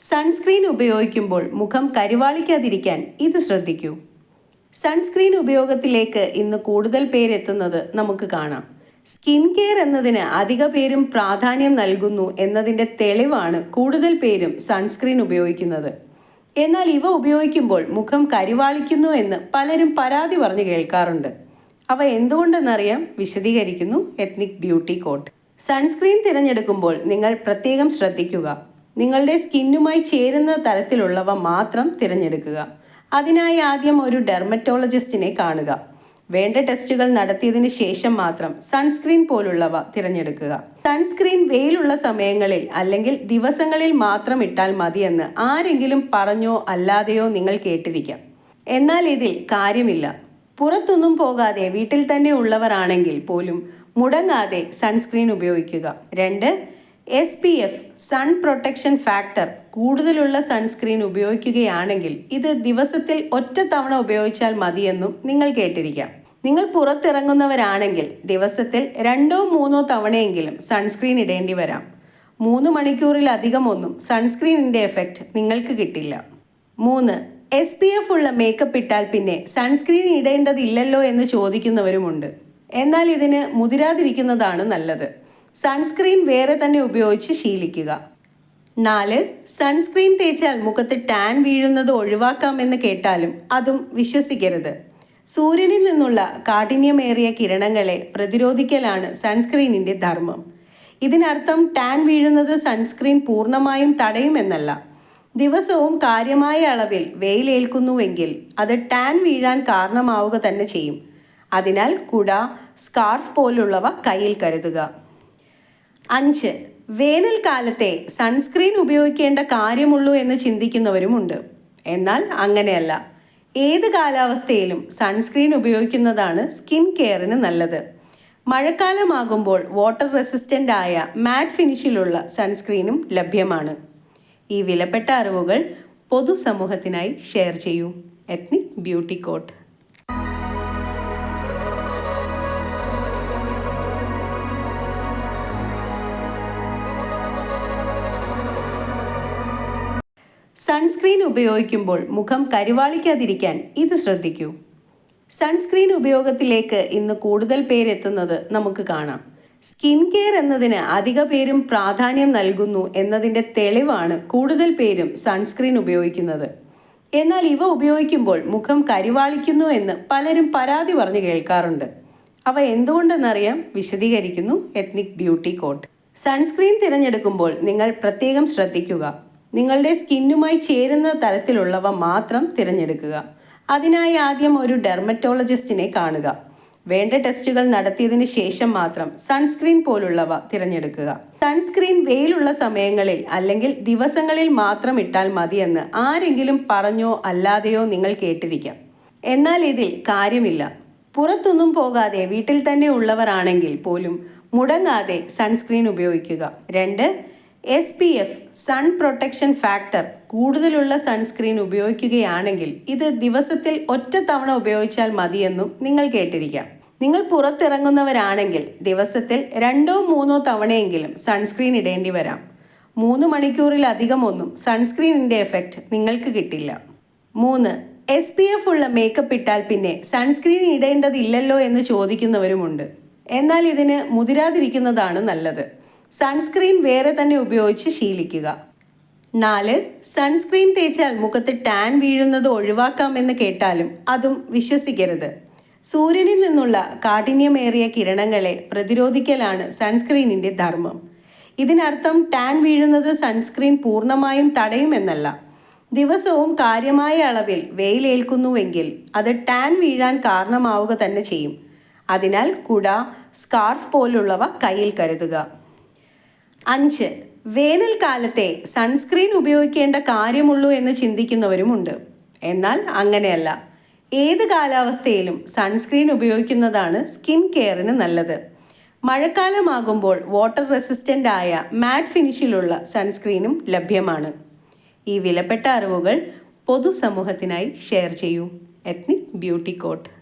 Sunscreen ഉപയോഗിക്കുമ്പോൾ മുഖം കരിവാളിക്കാതിരിക്കാൻ ഇത് ശ്രദ്ധിക്കൂ. സൺസ്ക്രീൻ ഉപയോഗത്തിലേക്ക് ഇന്ന് കൂടുതൽ പേരെത്തുന്നത് നമുക്ക് കാണാം. സ്കിൻ കെയർ എന്നതിന് അധിക പേരും പ്രാധാന്യം നൽകുന്നു എന്നതിന്റെ തെളിവാണ് കൂടുതൽ പേരും സൺസ്ക്രീൻ ഉപയോഗിക്കുന്നത്. എന്നാൽ ഇവ ഉപയോഗിക്കുമ്പോൾ മുഖം കരിവാളിക്കുന്നു എന്ന് പലരും പരാതി പറഞ്ഞു കേൾക്കാറുണ്ട്. അവ എന്തുകൊണ്ടെന്നറിയാം? വിശദീകരിക്കുന്നു എത്നിക് ബ്യൂട്ടി കോട്ട്. സൺസ്ക്രീൻ തിരഞ്ഞെടുക്കുമ്പോൾ നിങ്ങൾ പ്രത്യേകം ശ്രദ്ധിക്കുക. നിങ്ങളുടെ സ്കിന്നുമായി ചേരുന്ന തരത്തിലുള്ളവ മാത്രം തിരഞ്ഞെടുക്കുക. അതിനായി ആദ്യം ഒരു ഡെർമറ്റോളജിസ്റ്റിനെ കാണുക. വേണ്ട ടെസ്റ്റുകൾ നടത്തിയതിന് ശേഷം മാത്രം സൺസ്ക്രീൻ പോലുള്ളവ തിരഞ്ഞെടുക്കുക. സൺസ്ക്രീൻ വെയിലുള്ള സമയങ്ങളിൽ അല്ലെങ്കിൽ ദിവസങ്ങളിൽ മാത്രം ഇട്ടാൽ മതിയെന്ന് ആരെങ്കിലും പറഞ്ഞോ അല്ലാതെയോ നിങ്ങൾ കേട്ടിരിക്കാം. എന്നാൽ ഇതിൽ കാര്യമില്ല. പുറത്തൊന്നും പോകാതെ വീട്ടിൽ തന്നെ ഉള്ളവരാണെങ്കിൽ പോലും മുടങ്ങാതെ സൺസ്ക്രീൻ ഉപയോഗിക്കുക. രണ്ട് S P F sun protection factor കൂടുതലുള്ള സൺസ്ക്രീൻ ഉപയോഗിക്കുകയാണെങ്കിൽ ഇത് ദിവസത്തിൽ ഒറ്റ തവണ ഉപയോഗിച്ചാൽ മതിയെന്നും നിങ്ങൾ കേട്ടിരിക്കാം. നിങ്ങൾ പുറത്തിറങ്ങുന്നവരാണെങ്കിൽ ദിവസത്തിൽ രണ്ടോ മൂന്നോ തവണയെങ്കിലും സൺസ്ക്രീൻ ഇടേണ്ടി വരാം. മൂന്ന് മണിക്കൂറിലധികമൊന്നും സൺസ്ക്രീനിന്റെ എഫക്റ്റ് നിങ്ങൾക്ക് കിട്ടില്ല. മൂന്ന് എസ് പി എഫ് ഉള്ള മേക്കപ്പ് ഇട്ടാൽ പിന്നെ സൺസ്ക്രീൻ ഇടേണ്ടതില്ലല്ലോ എന്ന് ചോദിക്കുന്നവരുമുണ്ട്. എന്നാൽ ഇതിന് മുതിരാതിരിക്കുന്നതാണ് നല്ലത്. സൺസ്ക്രീൻ വേറെ തന്നെ ഉപയോഗിച്ച് ശീലിക്കുക. നാല് സൺസ്ക്രീൻ തേച്ചാൽ മുഖത്ത് ടാൻ വീഴുന്നത് ഒഴിവാക്കാമെന്ന് കേട്ടാലും അതും വിശ്വസിക്കരുത്. സൂര്യനിൽ നിന്നുള്ള കാഠിന്യമേറിയ കിരണങ്ങളെ പ്രതിരോധിക്കലാണ് സൺസ്ക്രീനിന്റെ ധർമ്മം. ഇതിനർത്ഥം ടാൻ വീഴുന്നത് സൺസ്ക്രീൻ പൂർണമായും തടയുമെന്നല്ല ദിവസവും കാര്യമായ അളവിൽ വെയിലേൽക്കുന്നുവെങ്കിൽ അത് ടാൻ വീഴാൻ കാരണമാവുക തന്നെ ചെയ്യും. അതിനാൽ കുട സ്കാർഫ് പോലുള്ളവ കയ്യിൽ കരുതുക. അഞ്ച്. വേനൽക്കാലത്തെ സൺസ്ക്രീൻ ഉപയോഗിക്കേണ്ട കാര്യമുള്ളൂ എന്ന് ചിന്തിക്കുന്നവരുമുണ്ട്. എന്നാൽ അങ്ങനെയല്ല. ഏത് കാലാവസ്ഥയിലും സൺസ്ക്രീൻ ഉപയോഗിക്കുന്നതാണ് സ്കിൻ കെയറിന് നല്ലത്. മഴക്കാലമാകുമ്പോൾ വാട്ടർ റെസിസ്റ്റന്റ് ആയ മാറ്റ് ഫിനിഷിലുള്ള സൺസ്ക്രീനും ലഭ്യമാണ്. ഈ വിലപ്പെട്ട അറിവുകൾ പൊതുസമൂഹത്തിനായി ഷെയർ ചെയ്യൂ. Ethnic beauty coat. സൺസ്ക്രീൻ ഉപയോഗിക്കുമ്പോൾ മുഖം കരുവാളിക്കാതിരിക്കാൻ ഇത് ശ്രദ്ധിക്കൂ. സൺസ്ക്രീൻ ഉപയോഗത്തിലേക്ക് ഇന്ന് കൂടുതൽ പേരെത്തുന്നത് നമുക്ക് കാണാം. സ്കിൻ കെയർ എന്നതിന് അധിക പേരും പ്രാധാന്യം നൽകുന്നു എന്നതിന്റെ തെളിവാണ് കൂടുതൽ പേരും സൺസ്ക്രീൻ ഉപയോഗിക്കുന്നത്. എന്നാൽ ഇവ ഉപയോഗിക്കുമ്പോൾ മുഖം കരിവാളിക്കുന്നു എന്ന് പലരും പരാതി പറഞ്ഞു കേൾക്കാറുണ്ട്. അവ എന്തുകൊണ്ടെന്നറിയാം വിശദീകരിക്കുന്നു എത്നിക് ബ്യൂട്ടി കോട്ട്. സൺസ്ക്രീൻ തിരഞ്ഞെടുക്കുമ്പോൾ നിങ്ങൾ പ്രത്യേകം ശ്രദ്ധിക്കുക. നിങ്ങളുടെ സ്കിന്നുമായി ചേരുന്ന തരത്തിലുള്ളവ മാത്രം തിരഞ്ഞെടുക്കുക. അതിനായി ആദ്യം ഒരു ഡെർമറ്റോളജിസ്റ്റിനെ കാണുക. വേണ്ട ടെസ്റ്റുകൾ നടത്തിയതിന് ശേഷം മാത്രം സൺസ്ക്രീൻ പോലുള്ളവ തിരഞ്ഞെടുക്കുക. സൺസ്ക്രീൻ വെയിലുള്ള സമയങ്ങളിൽ അല്ലെങ്കിൽ ദിവസങ്ങളിൽ മാത്രം ഇട്ടാൽ മതിയെന്ന് ആരെങ്കിലും പറഞ്ഞോ അല്ലാതെയോ നിങ്ങൾ കേട്ടിരിക്കാം. എന്നാൽ ഇതിൽ കാര്യമില്ല. പുറത്തൊന്നും പോകാതെ വീട്ടിൽ തന്നെ ഉള്ളവരാണെങ്കിൽ പോലും മുടങ്ങാതെ സൺസ്ക്രീൻ ഉപയോഗിക്കുക. രണ്ട് S P F sun protection factor കൂടുതലുള്ള സൺസ്ക്രീൻ ഉപയോഗിക്കുകയാണെങ്കിൽ ഇത് ദിവസത്തിൽ ഒറ്റ തവണ ഉപയോഗിച്ചാൽ മതിയെന്നും നിങ്ങൾ കേട്ടിരിക്കാം. നിങ്ങൾ പുറത്തിറങ്ങുന്നവരാണെങ്കിൽ ദിവസത്തിൽ രണ്ടോ മൂന്നോ തവണയെങ്കിലും സൺസ്ക്രീൻ ഇടേണ്ടി വരാം. മൂന്ന് മണിക്കൂറിലധികമൊന്നും സൺസ്ക്രീനിന്റെ എഫക്റ്റ് നിങ്ങൾക്ക് കിട്ടില്ല. മൂന്ന് എസ് പി എഫ് ഉള്ള മേക്കപ്പ് ഇട്ടാൽ പിന്നെ സൺസ്ക്രീൻ ഇടേണ്ടതില്ലല്ലോ എന്ന് ചോദിക്കുന്നവരുമുണ്ട്. എന്നാൽ ഇതിന് മുതിരാതിരിക്കുന്നതാണ് നല്ലത്. സൺസ്ക്രീൻ വേറെ തന്നെ ഉപയോഗിച്ച് ശീലിക്കുക. നാല് സൺസ്ക്രീൻ തേച്ചാൽ മുഖത്ത് ടാൻ വീഴുന്നത് ഒഴിവാക്കാമെന്ന് കേട്ടാലും അതും വിശ്വസിക്കരുത്. സൂര്യനിൽ നിന്നുള്ള കാഠിന്യമേറിയ കിരണങ്ങളെ പ്രതിരോധിക്കലാണ് സൺസ്ക്രീനിന്റെ ധർമ്മം. ഇതിനർത്ഥം ടാൻ വീഴുന്നത് സൺസ്ക്രീൻ പൂർണമായും തടയുമെന്നല്ല ദിവസവും കാര്യമായ അളവിൽ വെയിലേൽക്കുന്നുവെങ്കിൽ അത് ടാൻ വീഴാൻ കാരണമാവുക തന്നെ ചെയ്യും. അതിനാൽ കുട സ്കാർഫ് പോലുള്ളവ കയ്യിൽ കരുതുക. അഞ്ച്. വേനൽക്കാലത്തെ സൺസ്ക്രീൻ ഉപയോഗിക്കേണ്ട കാര്യമുള്ളൂ എന്ന് ചിന്തിക്കുന്നവരുമുണ്ട്. എന്നാൽ അങ്ങനെയല്ല. ഏത് കാലാവസ്ഥയിലും സൺസ്ക്രീൻ ഉപയോഗിക്കുന്നതാണ് സ്കിൻ കെയറിന് നല്ലത്. മഴക്കാലമാകുമ്പോൾ വാട്ടർ റെസിസ്റ്റന്റ് ആയ മാറ്റ് ഫിനിഷിലുള്ള സൺസ്ക്രീനും ലഭ്യമാണ്. ഈ വിലപ്പെട്ട അറിവുകൾ പൊതുസമൂഹത്തിനായി ഷെയർ ചെയ്യൂ. Ethnic beauty coat.